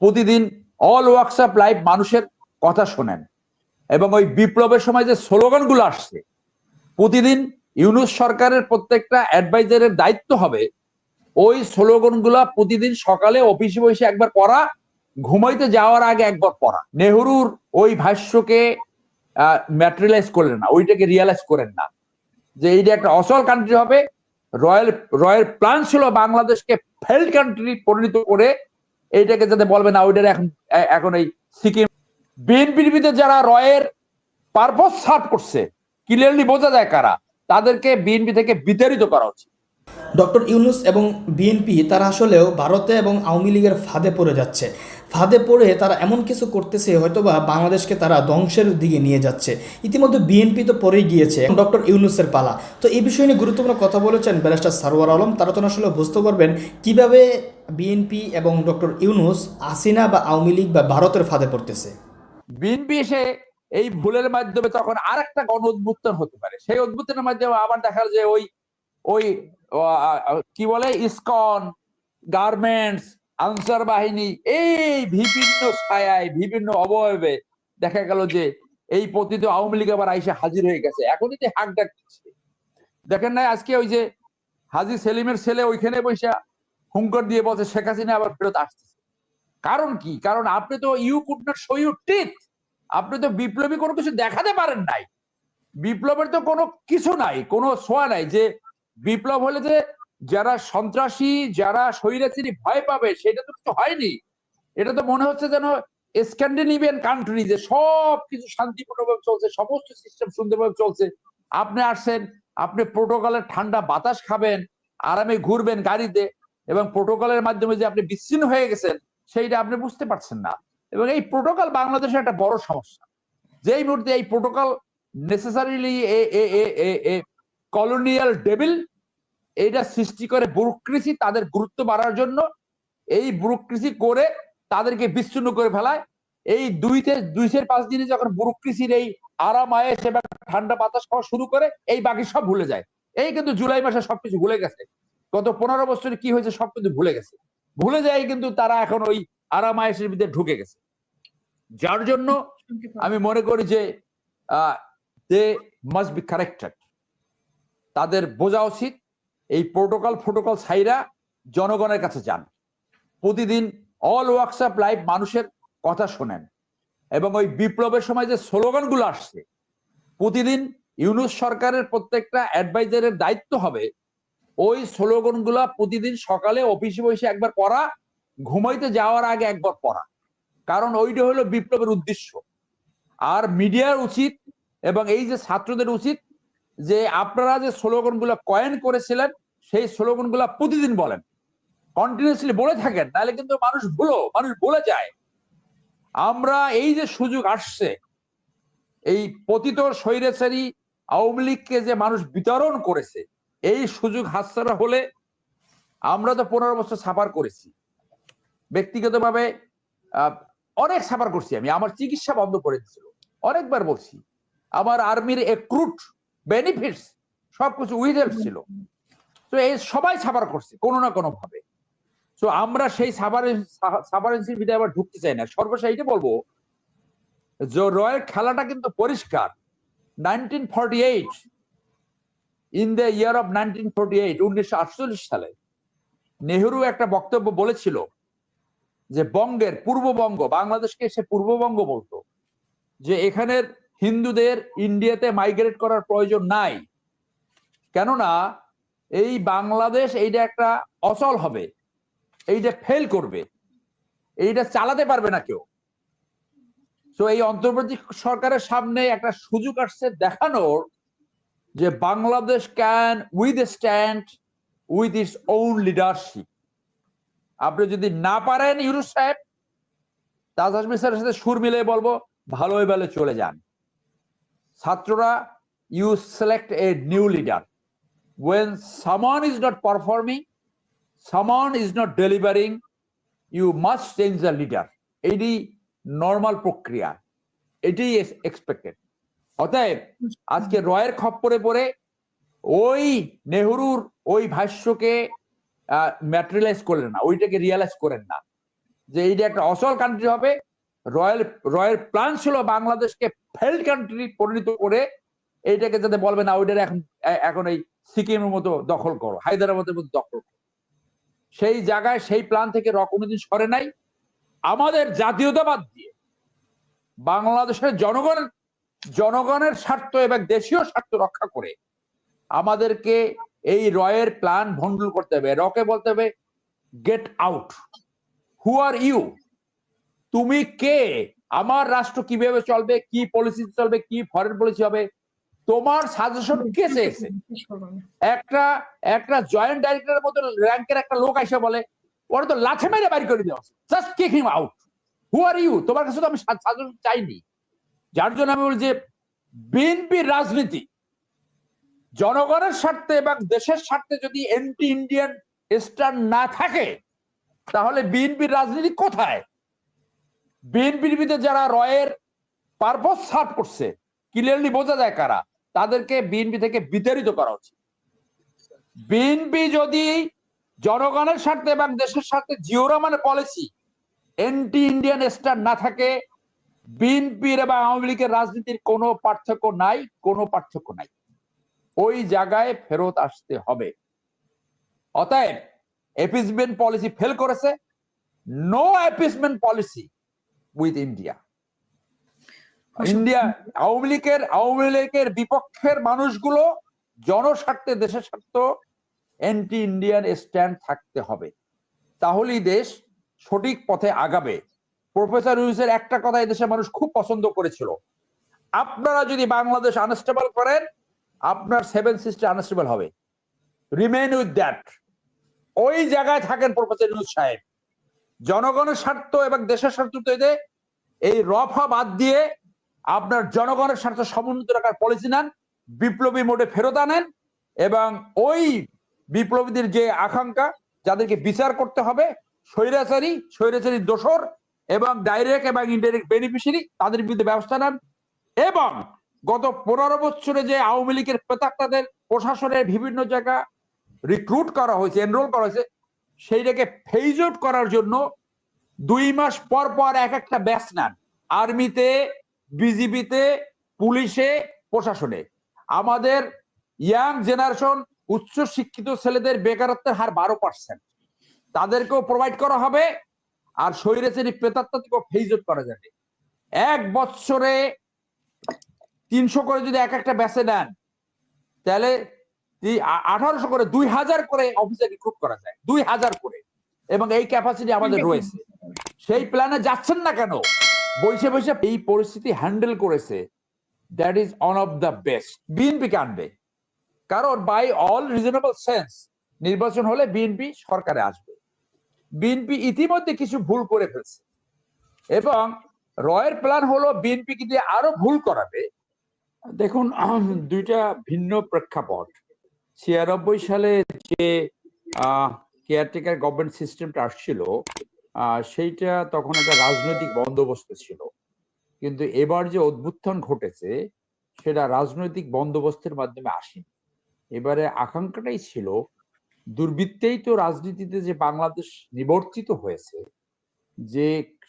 প্রতিদিন all works of life মানুষের কথা শোনেন। এবং ওই বিপ্লবের সময় যে স্লোগানগুলো আসছে, প্রতিদিন ইউনুস সরকারের প্রত্যেকটা অ্যাডভাইজারের দায়িত্ব হবে, ওই স্লোগানগুলা প্রতিদিন সকালে অফিসে বসে একবার পড়া, ঘুমাইতে যাওয়ার আগে একবার পড়া। নেহরুর ওই ভাষ্যকে ম্যাটেরিয়ালাইজ করলেন না, ওইটাকে রিয়ালাইজ করেন না। যে এইটা একটা অচল কান্ট্রি হবে, রয়্যাল রয়্যাল প্ল্যান ছিল বাংলাদেশকে ফেল্ড কান্ট্রি পরিণত করে এইটাকে যাতে বলবে না, ওইটার এখন এখন এই সিকিম বিএনপির ভিতরে যারা রয়ের পারপোজ সার্ভ করছে ক্লিয়ারলি বোঝা যায় কারা, তাদেরকে বিএনপি থেকে বিতাড়িত করা উচিত। ডক্টর ইউনুস এবং বিএনপি তারা আসলেও ভারতে এবং আওয়ামী লীগের ফাঁদে পড়ে যাচ্ছে। ফাঁদে পড়ে তারা এমন কিছু করতেছে, হয়তোবা বাংলাদেশকে তারা ধ্বংসের দিকে নিয়ে যাচ্ছে। ইতিমধ্যে বিএনপি তো পড়েই গিয়েছে ডক্টর ইউনুসের পালা। তো এই বিষয় নিয়ে গুরুত্বপূর্ণ কথা বলেছেন ব্যারিস্টার সারোয়ার আলম। তারা তো আসলে বুঝতে পারবেন কীভাবে বিএনপি এবং ডক্টর ইউনুস আসিনা বা আওয়ামী লীগ বা ভারতের ফাঁদে পড়তেছে। বিএনপি এসে এই ভুলের মাধ্যমে তখন আর একটা গণ উদ্বুত্তন হতে পারে। সেই উদ্বুত্তনের মাধ্যমে আবার দেখা যায় ওই ওই কি বলে? ইসকন, গার্মেন্টস, আনসার বাহিনী, এই বিভিন্ন ছায়ায়, বিভিন্ন অবয়বে দেখা গেল যে এই পতিত আওয়ামী লীগ আবার আইসে হাজির হয়ে গেছে। এখনই যে হাক ডাক দিচ্ছে। দেখেন না আজকে ওই যে হাজি সেলিমের ছেলে ওইখানে বৈশা হুঙ্কর দিয়ে বলছে, শেখ হাসিনা আবার ফেরত আসতেছে। কারণ কি? কারণ আপনি তো you could not show you teeth. আপনি তো বিপ্লবী কোনো কিছু দেখাতে পারেন নাই। বিপ্লবের তো কোনো কিছু নাই, কোনো ছোঁয়া নাই যে বিপ্লব হলে যে যারা সন্ত্রাসী, যারা স্বৈরাচারী ভয় পাবে, সেটা তো কিছু হয়নি। এটা তো মনে হচ্ছে যেন স্ক্যান্ডিনেভিয়ান কান্ট্রি যে সব কিছু শান্তিপূর্ণভাবে চলছে, সমস্ত সিস্টেম সুন্দরভাবে চলছে। আপনি আসছেন, আপনি প্রোটোকলের ঠান্ডা বাতাস খাবেন, আরামে ঘুরবেন গাড়িতে এবং প্রোটোকলের মাধ্যমে যে আপনি বিচ্ছিন্ন হয়ে গেছেন, সেইটা আপনি বুঝতে পারছেন না। এবং এই প্রোটোকল বাংলাদেশের একটা বড় সমস্যা। যেই মুহূর্তে এই প্রোটোকল নেসেসারিলি কলোনিয়াল ডেবিল এইটা সৃষ্টি করে ব্যুরোক্রেসি তাদের গুরুত্ব বাড়ার জন্য। এই ব্যুরোক্রেসি করে তাদেরকে বিচ্ছিন্ন করে ফেলায়। এই দুই থেকে দুই থেকে পাঁচ দিনে যখন ব্যুরোক্রেসির এই আরাম, আয়েস এবং ঠান্ডা বাতাস খাওয়া শুরু করে, এই বাকি সব ভুলে যায়। এই কিন্তু জুলাই মাসে সবকিছু ভুলে গেছে। গত পনেরো বছরে কি হয়েছে সব কিন্তু ভুলে গেছে। ভুলে যায় কিন্তু তারা এখন ওই আরাম, আয়েসের ভিতরে ঢুকে গেছে। যার জন্য আমি মনে করি যে, ah they must be corrected তাদের বোঝা উচিত, এই প্রোটোকল ফটোকল ছাইরা জনগণের কাছে যান। প্রতিদিন অল ওয়ার্কস অফ লাইফ মানুষের কথা শোনেন এবং ওই বিপ্লবের সময় যে স্লোগানগুলো আসছে, প্রতিদিন ইউনুস সরকারের প্রত্যেকটা অ্যাডভাইজারের দায়িত্ব হবে, ওই স্লোগানগুলা প্রতিদিন সকালে অফিসে বসে একবার পড়া, ঘুমাইতে যাওয়ার আগে একবার পড়া। কারণ ওইটা হলো বিপ্লবের উদ্দেশ্য। আর মিডিয়ার উচিত এবং এই যে ছাত্রদের উচিত যে আপনারা যে স্লোগানগুলো কয়েন করেছিলেন, সেই স্লোগানগুলো প্রতিদিন বলেন। কন্টিনিউসলি বলে থাকেন তাহলে কিন্তু মানুষ ভুলো, মানুষ বলে যায়। আমরা এই যে সুযোগ আসছে, এই পতিত স্বৈরাচারী আওয়ামী লীগকে যে মানুষ বিতরণ করেছে, এই সুযোগ হাতছাড়া হলে আমরা তো পনেরো বছর সাফার করেছি। ব্যক্তিগতভাবে অনেক সাফার করছি আমি। আমার চিকিৎসা বন্ধ করে দিয়েছিল। অনেকবার বলছি, আমার আর্মির এক্রুট বেনিফিটস সবকিছু উইথেল ছিল। তো এই সবাই সাফার করছে, কোনো না কোনো ভাবে তো আমরা সেই সাফারেন্সির ভিতরে আবার ঢুকতে চাই না। সর্বশেষ এইটা বলব, যে রয়ের খেলাটা কিন্তু পরিষ্কার। Nineteen forty eight in the year of nineteen forty eight উনিশশো আটচল্লিশ সালে, নেহরু একটা বক্তব্য বলেছিল যে বঙ্গের পূর্ববঙ্গ, বাংলাদেশকে সে পূর্ববঙ্গ বলতো, যে এখানের হিন্দুদের ইন্ডিয়াতে মাইগ্রেট করার প্রয়োজন নাই। কেননা, এই বাংলাদেশ এইটা একটা অচল হবে, এইটা ফেল করবে, এইটা চালাতে পারবে না কেউ। তো এই অন্তর্বর্তী সরকারের সামনে একটা সুযোগ আসছে দেখানোর যে Bangladesh can with stand with its own leadership আপনি যদি না পারেন ইউরুস সাহেব তাজ স্যারের সাথে সুর মিলে বলব, ভালোই ভালো চলে যান। ছাত্ররা you select a new leader when someone is not performing someone is not delivering you must change the leader এটি নর্মাল প্রক্রিয়া। এটি এক্সপেক্টেড অতএব, আজকে রয়ের খপ্পরে পড়ে ওই নেহরুর ওই ভাষ্যকে ম্যাটেরিয়ালাইজ করলেন না, ওইটাকে রিয়ালাইজ করেন না। যে এইটা একটা অসল কান্ট্রি হবে রয়্যাল রয়্যাল প্ল্যান ছিল বাংলাদেশকে ফেল্ড কান্ট্রি পরিণত করে এইটাকে যাতে বলবে, না, ওইটার এখন এখন এই সিকিমের মতো দখল করো, হায়দ্রাবাদের মতো দখল করো। সেই জায়গায় সেই প্ল্যান থেকে র কোনোদিন সরে নাই। আমাদের জাতীয়তাবাদ দিয়ে বাংলাদেশের জনগণের জনগণের স্বার্থ এবং দেশীয় স্বার্থ রক্ষা করে আমাদেরকে এই রয়ের প্ল্যান ভন্ডুল করতে হবে। রকে বলতে হবে get out who are you তুমি কে? আমার রাষ্ট্র কীভাবে চলবে? কি পলিসি চলবে? কি ফরেন পলিসি হবে? তোমার সাজেশন কে চেয়েছে? একটা একটা জয়েন্ট ডাইরেক্টরের মতো র্যাঙ্কের একটা লোক এসে বলে, ওরা তো লাথে মেরে বাড়ি করে দেওয়া just kick him out who are you তোমার কাছে তো আমি সাজেশন চাইনি। যার জন্য আমি বলি যে বিএনপির রাজনীতি, জনগণের স্বার্থে এবং দেশের স্বার্থে যদি এন্টি ইন্ডিয়ান স্ট্যান্ড না থাকে, তাহলে বিএনপির রাজনীতি কোথায়? বিএনপির যারা রয়ের পারপোজ সার্ভ করছে ক্লিয়ারলি বোঝা যায় কারা, তাদেরকে বিএনপি থেকে বিতাড়িত করা উচিত। বিএনপি যদি জনগণের স্বার্থে এবং দেশের স্বার্থে জিও রহমানের পলিসি এন্টি ইন্ডিয়ান স্ট্যান্ড না থাকে, বিএনপির এবং আওয়ামী লীগের রাজনীতির কোনো পার্থক্য নাই, কোনো পার্থক্য নাই। ওই জায়গায় ফেরত আসতে হবে। অতএব এপিসমেন্ট পলিসি ফেল করেছে no appeasement policy with India India Awami লীগের আওয়ামী লীগের বিপক্ষের মানুষগুলো জনস্বার্থে দেশের স্বার্থ অ্যান্টি ইন্ডিয়ান স্ট্যান্ড থাকতে হবে। তাহলেই দেশ সঠিক পথে আগাবে। প্রফেসর ইউসের একটা কথা দেশের মানুষ খুব পছন্দ করেছিল। আপনারা যদি বাংলাদেশ আনস্টেবল করেন আপনার সেভেন সিস্টার আনস্টেবল হবে। রিমেন উইথ দ্যাট ওই জায়গায় থাকেন প্রফেসর ইউনুস সাহেব জনগণের স্বার্থ এবং দেশের স্বার্থ তৈরি এই রফা বাদ দিয়ে আপনার জনগণের স্বার্থ সমুন্নত রাখার পলিসি নেন, বিপ্লবী মোডে ফেরত আনেন এবং ওই বিপ্লবীদের যে আকাঙ্ক্ষা, যাদেরকে বিচার করতে হবে, স্বৈরাচারী স্বৈরাচারী দোসর এবং ডাইরেক্ট এবং ইনডাইরেক্ট বেনিফিশিয়ারি তাদের বিরুদ্ধে ব্যবস্থা নেন এবং গত পনেরো বছরে যে আওয়ামী লীগের প্রেতাত্মাদের প্রশাসনের বিভিন্ন জায়গা রিক্রুট করা হয়েছে এনরোল করা হয়েছে, সেইটাকে ফেজ আউট করার জন্য দুই মাস পর পর এক একটা ব্যাচ নেন। আর্মিতে বিজিবিতে পুলিশে প্রশাসনে। আমাদের ইয়াং জেনারেশন উচ্চ শিক্ষিত ছেলেদের বেকারত্বের হার বারো পার্সেন্ট। তাদেরকেও প্রোভাইড করা হবে আর স্বৈরাচারী প্রেতাত্মা থেকেও ফেজ করা যাবে। এক বছরে তিনশো করে যদি এক একটা ব্যাচে নেন তাহলে আঠারোশো করে দুই হাজার করে অফিসার রিক্রুট করা যায়। দুই হাজার করে। এবং এই ক্যাপাসিটি আমাদের রয়েছে। সেই প্ল্যানে যাচ্ছেন না কেন? বসে বসে এই পরিস্থিতি হ্যান্ডেল করেছে। That is one of the best BNP কে আনবে। কারণ বাই অল রিজনেবল সেন্স নির্বাচন হলে বিএনপি সরকারে আসবে। বিএনপি ইতিমধ্যে কিছু ভুল করে ফেলছে। এবং রয়ের প্ল্যান হলো বিএনপি কে দিয়ে আরও ভুল করাবে। দেখুন দুইটা ভিন্ন প্রেক্ষাপট। ছিয়ানব্বই সালে যে কেয়ারটেকার গভর্নমেন্ট সিস্টেমটা আসছিল সেইটা তখন একটা রাজনৈতিক বন্দোবস্ত ছিল। কিন্তু এবার যে অভ্যুত্থান ঘটেছে, সেটা রাজনৈতিক বন্দোবস্তের মাধ্যমে আসেনি। এবারে আকাঙ্ক্ষাটাই ছিল, দুর্বৃত্তেই তো রাজনীতিতে যে বাংলাদেশ নিবর্তিত হয়েছে, যে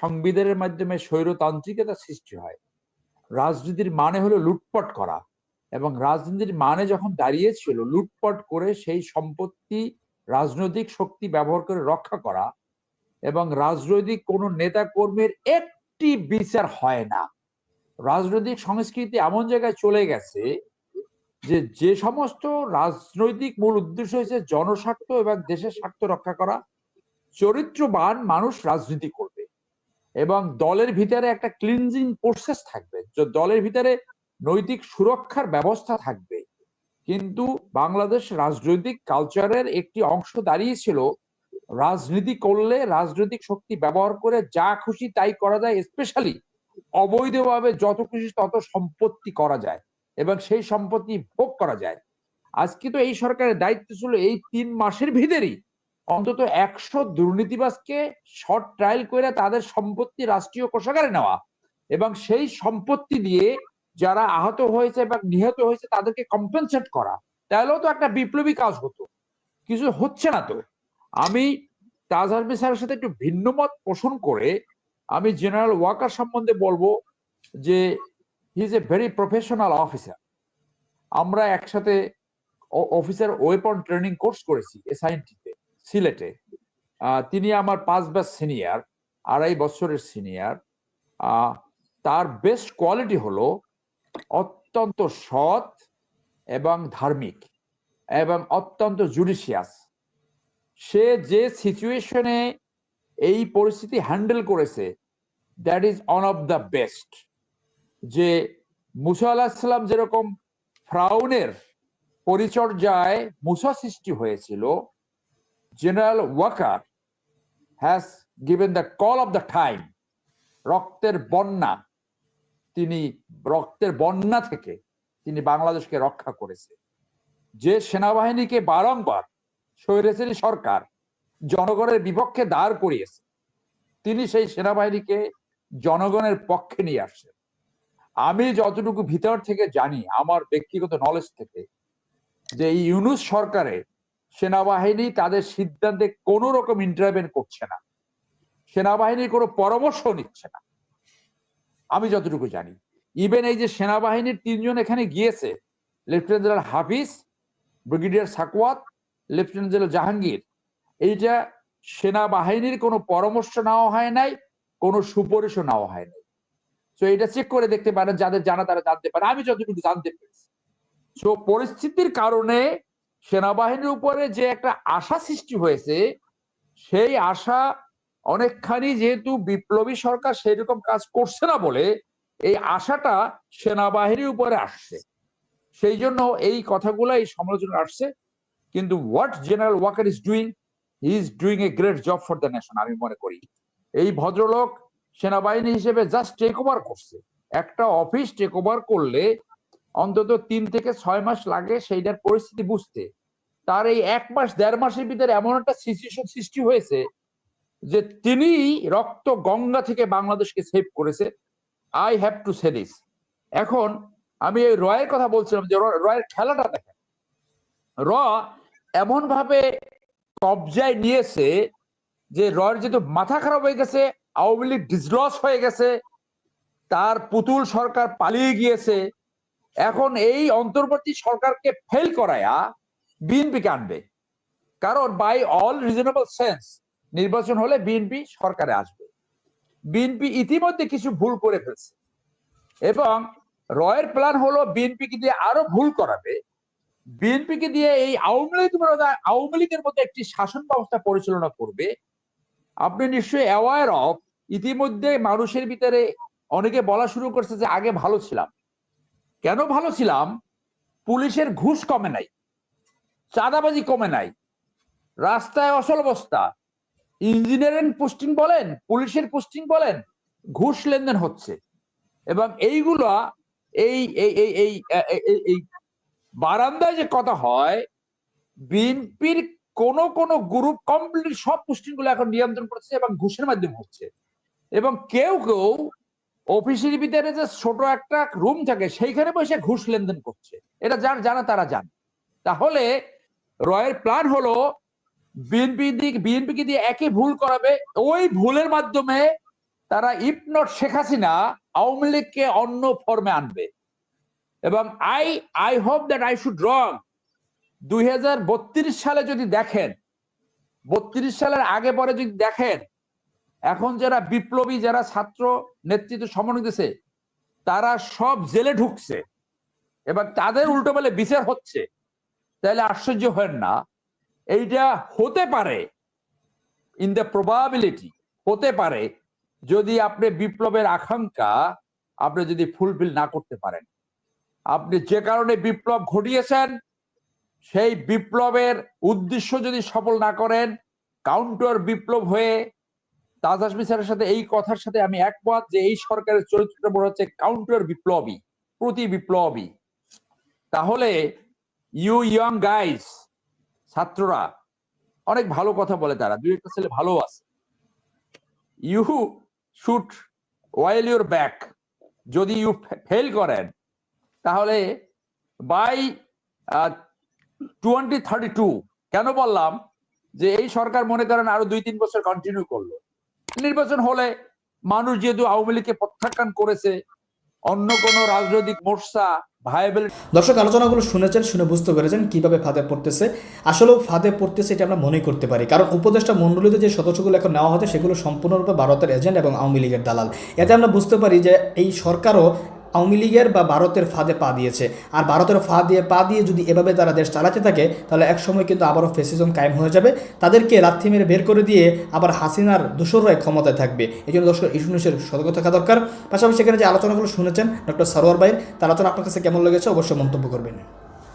সংবিধানের মাধ্যমে স্বৈরতান্ত্রিকতা সৃষ্টি হয়, রাজনীতির মানে হলো লুটপাট করা এবং রাজনীতির মানে যখন দাঁড়িয়েছিল, লুটপাট করে সেই সম্পত্তি, রাজনৈতিক শক্তি ব্যবহার করে রক্ষা করা এবং রাজনৈতিক কোন নেতা কর্মীর একটি বিচার হয় না। রাজনৈতিক সংস্কৃতি এমন জায়গায় চলে গেছে যে যে সমস্ত রাজনৈতিক মূল উদ্দেশ্য হয়েছে জনস্বার্থ এবং দেশের স্বার্থ রক্ষা করা। চরিত্রবান মানুষ রাজনীতি করবে এবং দলের ভিতরে একটা ক্লিনজিং প্রসেস থাকবে। দলের ভিতরে নৈতিক সুরক্ষার ব্যবস্থা থাকবে। কিন্তু বাংলাদেশ রাজনৈতিক কালচারের একটি অংশ দাঁড়িয়েছিল রাজনীতি করলে রাজনৈতিক শক্তি ব্যবহার করে যা খুশি তাই করা যায় স্পেশালি অবৈধভাবে যত খুশি তত সম্পত্তি করা যায় এবং সেই সম্পত্তি ভোগ করা যায়। আজকে তো এই সরকারের দায়িত্ব ছিল এই তিন মাসের ভিতরেই অন্তত একশো দুর্নীতিবাজকে শর্ট ট্রায়াল করে তাদের সম্পত্তি রাষ্ট্রীয় কোষাগারে নেওয়া এবং সেই সম্পত্তি দিয়ে যারা আহত হয়েছে এবং নিহত হয়েছে তাদেরকে কম্পেনসেট করা। তাহলেও তো একটা বিপ্লবী কাজ হতো। কিছু হচ্ছে না তো। আমি তাজহার স্যারের সাথে একটু ভিন্ন মত পোষণ করে আমি জেনারেল ওয়াকার সম্বন্ধে বলব যে he is a very professional officer আমরা একসাথে অফিসার ওয়েপন ট্রেনিং কোর্স করেছি এসআইনটিতে সিলেটে। তিনি আমার পাঁচ ব্যাচ সিনিয়র আড়াই বছরের সিনিয়র তার বেস্ট কোয়ালিটি হলো অত্যন্ত সৎ এবং ধার্মিক এবং অত্যন্ত জুডিশিয়াস সে যে সিচুয়েশনে এই পরিস্থিতি হ্যান্ডেল করেছে that is one of the best যে মুসা আলাহিসাল্লাম যেরকম ফ্রাউনের পরিচর্যায় মুসা সৃষ্টি হয়েছিল general Waker has given the call of the time রক্তের বন্যা, তিনি রক্তের বন্যা থেকে তিনি বাংলাদেশকে রক্ষা করেছে। যে সেনাবাহিনীকে বারংবার স্বৈরাচারী সরকার জনগণের বিপক্ষে দাঁড় করিয়েছে। তিনি সেই সেনাবাহিনীকে জনগণের পক্ষে নিয়ে আসছেন। আমি যতটুকু ভিতর থেকে জানি, আমার ব্যক্তিগত নলেজ থেকে, যে এই ইউনুস সরকারে সেনাবাহিনী তাদের সিদ্ধান্তে কোনো রকম ইন্টারভেন করছে না। সেনাবাহিনীর কোনো পরামর্শ নিচ্ছে না। আমি যতটুকু জানি। ইভেন এই যে সেনাবাহিনীর তিনজন এখানে গিয়েছে lieutenant general Hafiz brigadier Sakhawat lieutenant general Jahangir, এইটা সেনাবাহিনীর কোনো পরামর্শ নেওয়া হয় নাই, কোনো সুপারিশও নেওয়া হয় নাই। তো এটা চেক করে দেখতে পারেন, যাদের জানা তারা জানতে পারে। আমি যতটুকু জানতে পেরেছি। তো পরিস্থিতির কারণে সেনাবাহিনীর উপরে যে একটা আশা সৃষ্টি হয়েছে, সেই আশা অনেকখানি যেহেতু বিপ্লবী সরকার সেই রকম কাজ করছে না বলে, এই আশাটা সেনাবাহিনীর উপরে আসছে। সেই জন্য এই কথাগুলো এই সমালোচনা আসছে। কিন্তু what general Waker is doing he is doing a great job for the nation আমি মনে করি। এই ভদ্রলোক সেনাবাহিনী হিসেবে জাস্ট টেক ওভার করছে। একটা অফিস টেক ওভার করলে অন্তত তিন থেকে ছয় মাস লাগে সেইটার পরিস্থিতি বুঝতে। তার এই এক মাস, দেড় মাসের ভিতরে এমন একটা সিচুয়েশন সৃষ্টি হয়েছে যে তিনি রক্ত গঙ্গা থেকে বাংলাদেশকে সেভ করেছে। I have to say this এখন আমি এই রয়ের কথা বলছিলাম যে রয়ের খেলাটা দেখেন। র এমন ভাবে কবজায় নিয়েছে যে রয়ের যেহেতু মাথা খারাপ হয়ে গেছে, আওয়ামী লীগ ডিসলস হয়ে গেছে, তার পুতুল সরকার পালিয়ে গিয়েছে, এখন এই অন্তর্বর্তী সরকারকে ফেল করায়া বিএনপিকে আনবে। কারণ বাই অল রিজনেবল সেন্স নির্বাচন হলে বিএনপি সরকারে আসবে। বিএনপি ইতিমধ্যে কিছু ভুল করে ফেলছে। এবং রয়ের প্ল্যান হলো বিএনপিকে দিয়ে আরও ভুল করাবে। বিএনপিকে দিয়ে এই আওয়ামী লীগ আওয়ামী লীগের মতো একটি শাসন ব্যবস্থা পরিচালনা করবে, আপনি নিশ্চয়ই অ্যাওয়ার অফ ইতিমধ্যে মানুষের ভিতরে অনেকে বলা শুরু করছে যে আগে ভালো ছিলাম। কেন ভালো ছিলাম? পুলিশের ঘুষ কমে নাই, চাঁদাবাজি কমে নাই, রাস্তায় অসল অবস্থা, ইঞ্জিনিয়ারিং পোস্টিং বলেন, পুলিশের পোস্টিং বলেন, ঘুষ লেনদেন হচ্ছে। এবং এইগুলা, এই এই এই এই, এই- এই- এই বারান্দায় যে কথা হয়, বিএনপির কোন কোন গ্রুপ কমপ্লিট সব পোস্টিংগুলো এখন নিয়ন্ত্রণ করছে এবং ঘুষের মাধ্যমে হচ্ছে। এবং কেউ কেউ অফিসের ভিতরে যে ছোট একটা রুম থাকে, সেইখানে বসে ঘুষ লেনদেন করছে। এটা যার জানা, তারা জান। তাহলে রয়ের প্ল্যান হলো, বিএনপি দিক, বিএনপিকে দিয়ে একই ভুল করাবে। ওই ভুলের মাধ্যমে তারা ইফ নট শেখ হাসিনা, আওয়ামী লীগকে অন্য ফর্মে আনবে। এবং I I hope that I should wrong দুই হাজার বত্রিশ সালে যদি দেখেন, বত্রিশ সালের আগে পরে যদি দেখেন, এখন যারা বিপ্লবী, যারা ছাত্র নেতৃত্ব সমন্বয় দিছে তারা সব জেলে ঢুকছে এবং তাদের উল্টো বেলে বিচার হচ্ছে। তাহলে আশ্চর্য হয় না, এইটা হতে পারে ইন দ্য প্রবাবিলিটি হতে পারে, যদি আপনি বিপ্লবের আকাঙ্ক্ষা আপনি যদি ফুলফিল না করতে পারেন। আপনি যে কারণে বিপ্লব ঘটিয়েছেন, সেই বিপ্লবের উদ্দেশ্য যদি সফল না করেন, কাউন্টার বিপ্লব হয়ে তাজ হাসমি স্যারের সাথে এই কথার সাথে আমি একমত যে এই সরকারের চরিত্রটা মনে হচ্ছে কাউন্টার বিপ্লবী, প্রতি বিপ্লবী। তাহলে ইউ ইয়ং গাইস ছাত্ররা, অনেক ভালো কথা বলে তারা, দুই একটা ছেলে ভালো আছে। You shoot while your back যদি ইউ ফেল করেন তাহলে বাই টোয়েন্টি থার্টি টু কেন বললাম? যে এই সরকার মনে করেন আরও দুই তিন বছর কন্টিনিউ করল। নির্বাচন হলে মানুষ যেহেতু আওয়ামী লীগকে প্রত্যাখ্যান করেছে, অন্য কোন রাজনৈতিক মোর্চা ভাইবেল দর্শক, আলোচনাগুলো শুনেছেন, শুনে বুঝতে পেরেছেন কীভাবে ফাঁদে পড়তেছে। আসলেও ফাঁদে পড়তেছে এটা আমরা মনে করতে পারি। কারণ উপদেষ্টা মণ্ডলীতে যে সদস্যগুলো এখন নেওয়া হচ্ছে সেগুলো সম্পূর্ণরূপে ভারতের এজেন্ট এবং আওয়ামী লীগের দালাল। এতে আমরা বুঝতে পারি যে এই সরকারও আওয়ামী লীগের বা ভারতের ফাঁদে পা দিয়েছে। আর ভারতের ফা দিয়ে পা দিয়ে যদি এভাবে তারা দেশ চালাতে থাকে, তাহলে একসময় কিন্তু আবারও ফেসিজম কায়েম হয়ে যাবে। তাদেরকে লাথি মেরে বের করে দিয়ে আবার হাসিনার দোসররাই ক্ষমতায় থাকবে। এই জন্য দর্শক ইস্যুনিসের সতর্ক থাকা দরকার। পাশাপাশি সেখানে যে আলোচনাগুলো শুনেছেন, ডক্টর সারোয়ার ভাইয়ের তার আলোচনা আপনার কাছে কেমন লেগেছে অবশ্যই মন্তব্য করবেন।